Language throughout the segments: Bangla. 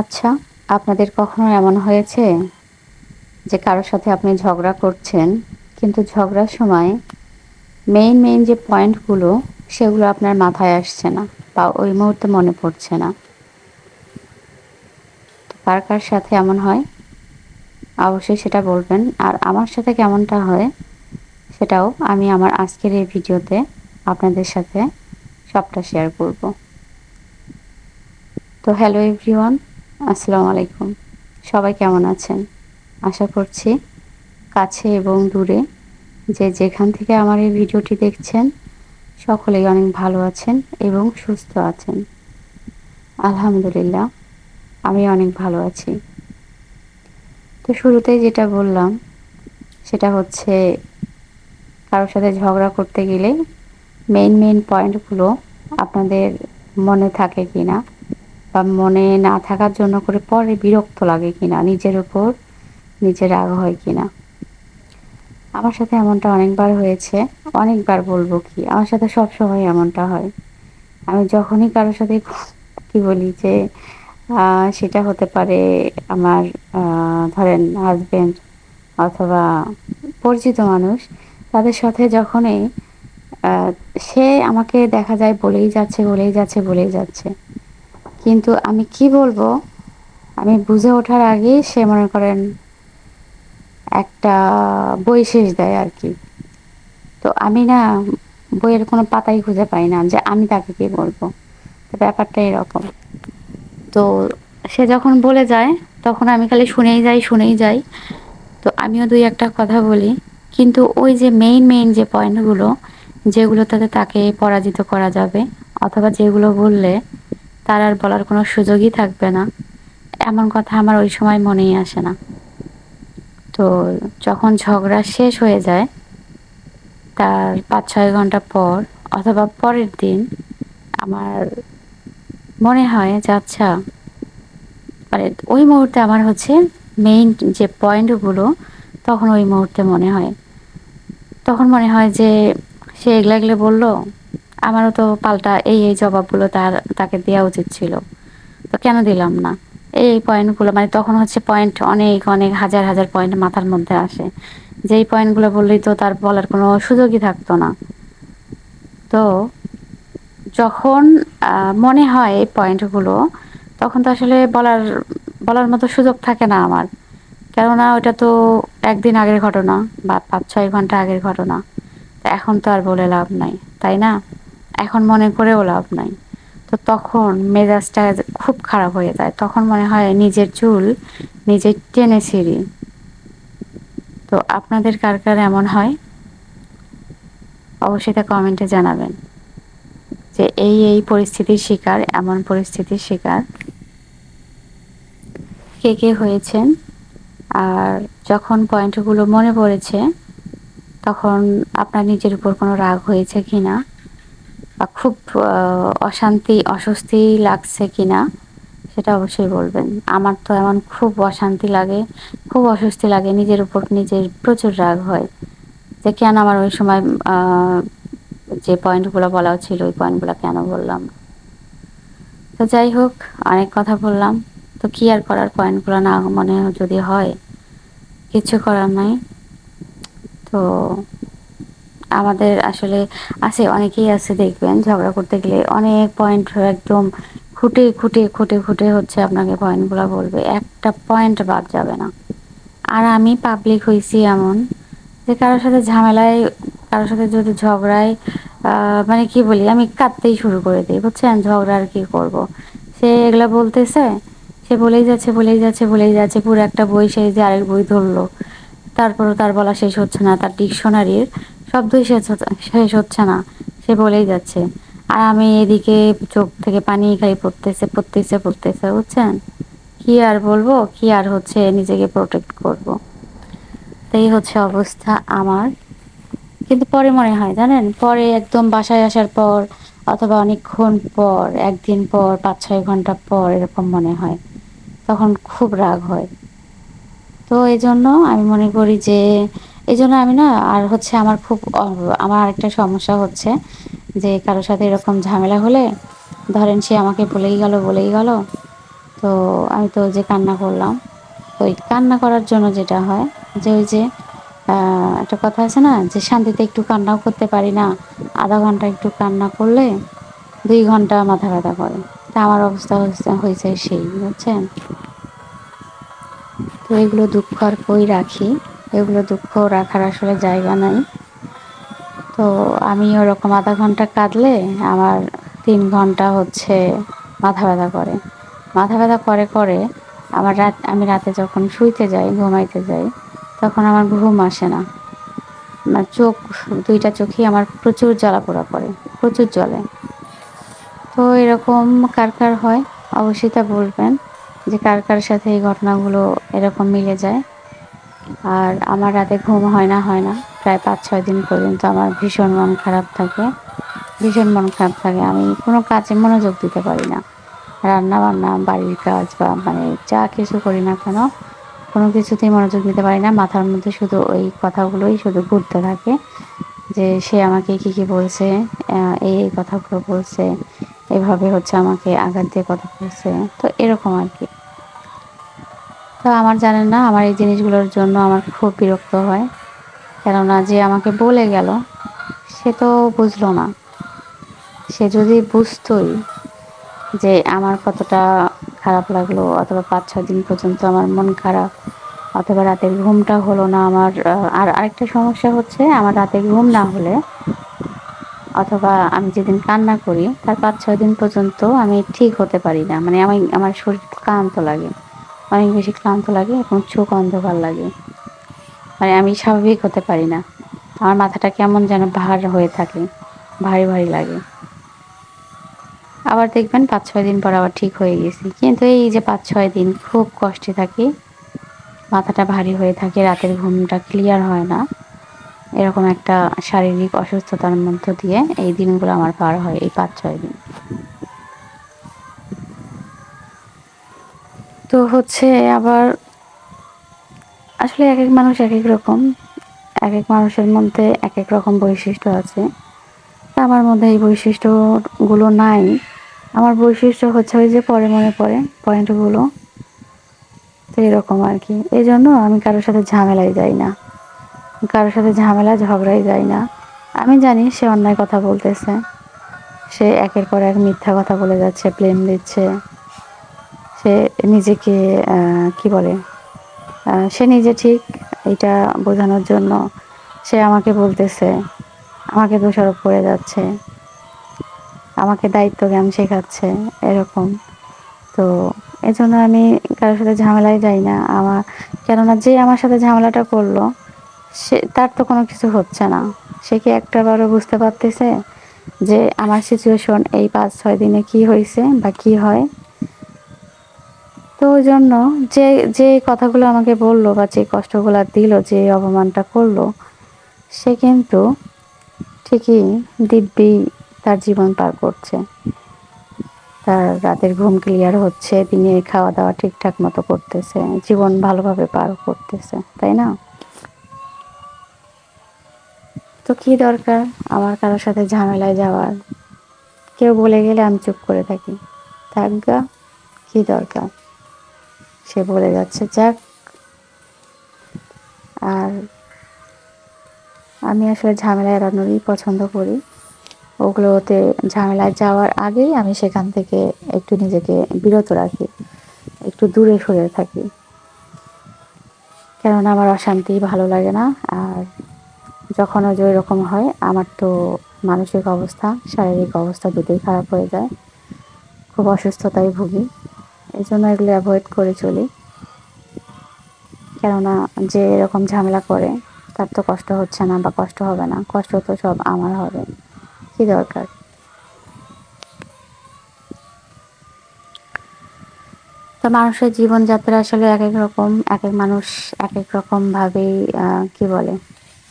আচ্ছা আপনাদের কখনো এমন হয়েছে যে কারোর সাথে আপনি ঝগড়া করছেন, কিন্তু ঝগড়ার সময় মেইন মেইন যে পয়েন্টগুলো সেগুলো আপনার মাথায় আসছে না বা ওই মুহূর্তে মনে পড়ছে না? তো কার কার সাথে এমন হয়? অবশ্যই সেটা বলবেন। আর আমার সাথে কেমনটা হয়, সেটাও আমি আমার আজকের এই ভিডিওতে আপনাদের সাথে সবটা শেয়ার করব। তো হ্যালো এভরিওয়ান আসসালামু আলাইকুম। সবাই কেমন আছেন? আশা করছি কাছে এবং দূরে যে যেখান থেকে আমার এই ভিডিওটি দেখছেন, সকলেই অনেক ভালো আছেন এবং সুস্থ আছেন। আলহামদুলিল্লাহ, আমি অনেক ভালো আছি। তো শুরুতেই যেটা বললাম, সেটা হচ্ছে কারোর সাথে ঝগড়া করতে গেলে মেইন মেইন পয়েন্টগুলো আপনাদের মনে থাকে কি না বা মনে না থাকার জন্য করে পরে বিরক্ত লাগে কিনা, নিজের উপর নিজের রাগ হয় কিনা। আমার সাথে এমনটা অনেকবার হয়েছে, অনেকবার বলব কি, আমার সাথে সব সময় এমনটা হয়। আমি যখনই কারোর সাথে কি বলি যে সেটা হতে পারে আমার ধরেন হাজব্যান্ড অথবা পরিচিত মানুষ, তাদের সাথে যখনই সে আমাকে দেখা যায় বলেই যাচ্ছে বলেই যাচ্ছে বলেই যাচ্ছে। কিন্তু আমি কি বলব? আমি বুঝে ওঠার আগেই সে মনে করেন একটা বই শেষ দেয় আর কি তো আমি না বইয়ের কোনো পাতাই খুঁজে পাই না যে আমি তাকে কি বলব? তো ব্যাপারটা এরকম। তো সে যখন বলে যায়, তখন আমি খালি শুনেই যাই শুনেই যাই। তো আমিও দুই একটা কথা বলি। কিন্তু ওই যে মেইন মেইন যে পয়েন্টগুলো যেগুলো তাতে তাকে পরাজিত করা যাবে, অথবা যেগুলো বললে তার আর বলার কোনো সুযোগই থাকবে না। এমন কথা আমার ওই সময় মনেই আসে না। তো যখন ঝগড়া শেষ হয়ে যায়, তার পাঁচ ছয় ঘণ্টা পর অথবা পরের দিন আমার মনে হয় যে আচ্ছা মানে ওই মুহূর্তে আমার হচ্ছে মেইন যে পয়েন্টগুলো তখন ওই মুহূর্তে মনে হয়। তখন মনে হয় যে সে এগলে এগলে বলল আমারও তো পাল্টা এই এই জবাবগুলো তার, তাকে দেওয়া উচিত ছিল। তো কেন দিলাম না? এই পয়েন্টগুলো মানে তখন হচ্ছে পয়েন্ট অনেক অনেক, হাজার হাজার পয়েন্ট মাথার মধ্যে আসে। যেই পয়েন্টগুলো বললেই তো তার বলার কোনো সুযোগই থাকতো না। তো যখন মনে হয় এই পয়েন্টগুলো তখন তো আসলে বলার বলার মতো সুযোগ থাকে না আমার। কেননা ওটা তো একদিন আগের ঘটনা বা পাঁচ, ছয় ঘণ্টা আগের ঘটনা। এখন তো আর বলে লাভ নাই, তাই না? এখন মনে করেও লাভ নাই। তো তখন মেজাজটা খুব খারাপ হয়ে যায়। তখন মনে হয় নিজের চুল নিজের টেনে ছিঁড়ি। তো আপনাদের কার কার এমন হয়? অবশ্যই তা কমেন্টে জানাবেন যে এই এই পরিস্থিতির শিকার, এমন পরিস্থিতির শিকার। কে কে হয়েছেন? আর যখন পয়েন্টগুলো মনে পড়েছে, তখন আপনার নিজের উপর কোনো রাগ হয়েছে কি না বা খুব অশান্তি, অস্বস্তি লাগছে কি না সেটা অবশ্যই বলবেন। আমার তো এমন খুব অশান্তি লাগে, খুব অস্বস্তি লাগে, নিজের উপর নিজের প্রচুর রাগ হয়। যে কেন আমার ওই সময় যে পয়েন্টগুলো বলা ছিল, ওই পয়েন্টগুলো কেন বললাম? তো যাই হোক, অনেক কথা বললাম। তো কি আর করার? পয়েন্টগুলো না মনে যদি হয়, কিছু করার নাই। তো আমাদের আসলে আছে, অনেকেই আছে দেখবেন ঝগড়া করতে গেলে অনেক পয়েন্ট একদম খুঁটে খুঁটে খুঁটে খুঁটে হচ্ছে আপনাকে পয়েন্টগুলো বলবে, একটা পয়েন্ট বাদ যাবে না আর আমি পাবলিক হয়েছি এমন যে কারোর সাথে ঝামেলায়, কারোর সাথে যদি ঝগড়ায় মানে কি বলি, আমি কাঁদতেই শুরু করে দিই, বুঝছেন ঝগড়া আর কি করব। সে এগুলা বলতেছে, সে বলেই যাচ্ছে বলেই যাচ্ছে বলেই যাচ্ছে, পুরো একটা বই সে যে আরেক বই ধরলো, তারপরও তার বলা শেষ হচ্ছে না, তার ডিকশনারির শব্দই শেষ হচ্ছে না, সে বলেই যাচ্ছে। আর আমি এদিকে চোখ থেকে পানি খাই, পড়তেছে পড়তেছে পড়তেছে, বুঝছেন? কি আর বলব, কি আর হচ্ছে, নিজেকে প্রোটেক্ট করব। তাই হচ্ছে অবস্থা আমার। কিন্তু পরে মনে হয়, জানেন? পরে একদম বাসায় আসার পর, অথবা অনেকক্ষণ পর, একদিন পর, পাঁচ, ছয় ঘণ্টা পর, এরকম মনে হয়। তখন খুব রাগ হয়। তো এই জন্য আমি মনে করি যে এই জন্য আমি না, আর হচ্ছে আমার খুব, আমার আরেকটা সমস্যা হচ্ছে যে কারোর সাথে এরকম ঝামেলা হলে ধরেন সে আমাকে বলেই গেল বলেই গেল, তো আমি তো যে কান্না করলাম। ওই কান্না করার জন্য যেটা হয় যে ওই যে একটা কথা আছে না যে শান্তিতে একটু কান্নাও করতে পারি না, আধা ঘণ্টা একটু কান্না করলে দুই ঘণ্টা মাথা ব্যথা করে। তা আমার অবস্থা হয়েছে সেই, বুঝছেন? তো এগুলো দুঃখ আর কই রাখি। এগুলো দুঃখ রাখার আসলে জায়গা নাই। তো আমি ওরকম আধা ঘণ্টা কাঁদলে আমার তিন ঘণ্টা হচ্ছে মাথা ব্যথা করে। মাথা ব্যথা করে করে আমার রাত, আমি রাতে যখন শুইতে যাই, ঘুমাইতে যাই, তখন আমার ঘুম আসে না। আমার চোখ, দুইটা চোখই আমার প্রচুর জ্বালাপোড়া করে, প্রচুর জলে তো এরকম কার কার হয় অবশ্যই তা বলবেন যে কার কার সাথে এই ঘটনাগুলো এরকম মিলে যায়। আর আমার রাতে ঘুম হয় না হয় না। প্রায় পাঁচ, ছয় দিন পর্যন্ত আমার ভীষণ মন খারাপ থাকে। ভীষণ মন খারাপ থাকে। আমি কোনো কাজে মনোযোগ দিতে পারি না। রান্না বান্না বাড়ির কাজ বা মানে যা কিছু করি না কেন, কোনো কিছুতেই মনোযোগ দিতে পারি না। মাথার মধ্যে শুধু ওই কথাগুলোই শুধু ঘুরতে থাকে যে, সে আমাকে কী কী বলছে এই এই কথাগুলো বলছে, এভাবে হচ্ছে আমাকে আঘাত দিয়ে কথা বলছে। তো এরকম আর কি। তো আমার জানেন না, আমার এই জিনিসগুলোর জন্য আমার খুব বিরক্ত হয়। কেননা যে আমাকে বলে গেল, সে তো বুঝলো না। সে যদি বুঝতোই যে আমার কতটা খারাপ লাগল, অথবা পাঁচ, ছয় দিন পর্যন্ত আমার মন খারাপ, অথবা রাতের ঘুমটা হলো না আমার আর আরেকটা সমস্যা হচ্ছে আমার রাতে ঘুম না হলে, অথবা আমি যেদিন কান্না করি, তার পাঁচ, ছয় দিন পর্যন্ত আমি ঠিক হতে পারি না। মানে আমি, আমার শরীর ক্লান্ত লাগে। অনেক বেশি ক্লান্ত লাগে এবং চোখ অন্ধকার লাগে। মানে আমি স্বাভাবিক হতে পারি না। আমার মাথাটা কেমন যেন ভার হয়ে থাকে, ভারী ভারী লাগে। আবার দেখবেন পাঁচ ছয় দিন পর আবার ঠিক হয়ে গেছি। কিন্তু এই যে পাঁচ ছয় দিন খুব কষ্টে থাকি, মাথাটা ভারী হয়ে থাকে, রাতের ঘুমটা ক্লিয়ার হয় না। এরকম একটা শারীরিক অসুস্থতার মধ্য দিয়ে এই দিনগুলো আমার পার হয়, এই পাঁচ ছয় দিন। তো হচ্ছে আবার আসলে এক এক মানুষ এক এক রকম। এক এক মানুষের মধ্যে এক এক রকম বৈশিষ্ট্য আছে। তা আমার মধ্যে এই বৈশিষ্ট্যগুলো নাই। আমার বৈশিষ্ট্য হচ্ছে ওই যে পরে মনে পড়ে, পয়েন্টগুলো। তো এরকম আর কি। এই জন্য আমি কারোর সাথে ঝামেলায় যাই না। কারোর সাথে ঝামেলা ঝগড়াই যাই না। আমি জানি সে অন্যায় কথা বলতেছে। সে একের পর এক মিথ্যা কথা বলে যাচ্ছে প্লেন দিচ্ছে। সে নিজেকে কি বলে সে নিজে ঠিক এটা বোঝানোর জন্য সে আমাকে বলতেছে, আমাকে দোষারোপ করে যাচ্ছে, আমাকে দায়িত্ব জ্ঞান শেখাচ্ছে, এরকম। তো এজন্য আমি কারোর সাথে ঝামেলায় যাই না। আমার, কেননা যে আমার সাথে ঝামেলাটা করল, সে, তার তো কোনো কিছু হচ্ছে না। সে কি একটা বারও বুঝতে পারতেছে যে আমার সিচুয়েশন এই পাঁচ ছয় দিনে কি হয়েছে বা কি হয়? তো ওই জন্য যে যে কথাগুলো আমাকে বলল বা যে কষ্টগুলো দিল, যে অপমানটা করল, সে কিন্তু ঠিকই দিব্যি তার জীবন পার করছে। তার রাতের ঘুম ক্লিয়ার হচ্ছে, দিনে খাওয়া দাওয়া ঠিকঠাক মতো করতেছে, জীবন ভালোভাবে পার করতেছে, তাই না? তো কি দরকার আমার কারোর সাথে ঝামেলায় যাওয়ার? কেউ বলে গেলে আমি চুপ করে থাকি। থাকগা কি দরকার? সে বলে যাচ্ছে, যাক। আর আমি আসলে ঝামেলা এড়ানোরই পছন্দ করি। ওগুলোতে ঝামেলায় যাওয়ার আগেই আমি সেখান থেকে একটু নিজেকে বিরত রাখি, একটু দূরে সরে থাকি। কেননা আমার অশান্তি ভালো লাগে না, আর যখন ওই যে ওইরকম হয়, আমার তো মানসিক অবস্থা, শারীরিক অবস্থা দুটোই খারাপ হয়ে যায়। খুব অসুস্থতায় ভুগি। এই জন্য এগুলো অ্যাভয়েড করে চলি। কেননা যে এরকম ঝামেলা করে, তার তো কষ্ট হচ্ছে না বা কষ্ট হবে না। কষ্ট তো সব আমার হবে। কি দরকার? তো মানুষের জীবনযাত্রা আসলে এক এক রকম এক এক মানুষ এক এক রকমভাবেই কি বলে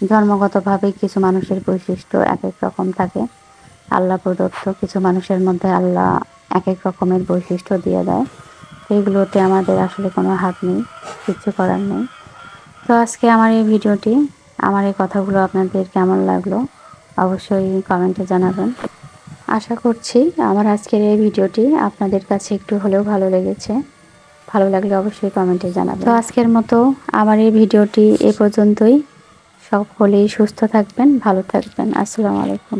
জন্মগতভাবেই কিছু মানুষের বৈশিষ্ট্য এক এক রকম থাকে। আল্লাহ প্রদত্ত কিছু মানুষের মধ্যে আল্লাহ এক এক রকমের বৈশিষ্ট্য দিয়ে দেয়। এইগুলোতে আমাদের আসলে কোনো হাত নেই, কিছু করার নেই। তো আজকে আমার এই ভিডিওটি, আমার এই কথাগুলো আপনাদের কেমন লাগল অবশ্যই কমেন্টে জানাবেন। আশা করছি আমার আজকের এই ভিডিওটি আপনাদের কাছে একটু হলেও ভালো লেগেছে। ভালো লাগলে অবশ্যই কমেন্টে জানাবেন। তো আজকের মতো আমার এই ভিডিওটি এ পর্যন্তই। সকলেই সুস্থ থাকবেন, ভালো থাকবেন। আসসালামু আলাইকুম।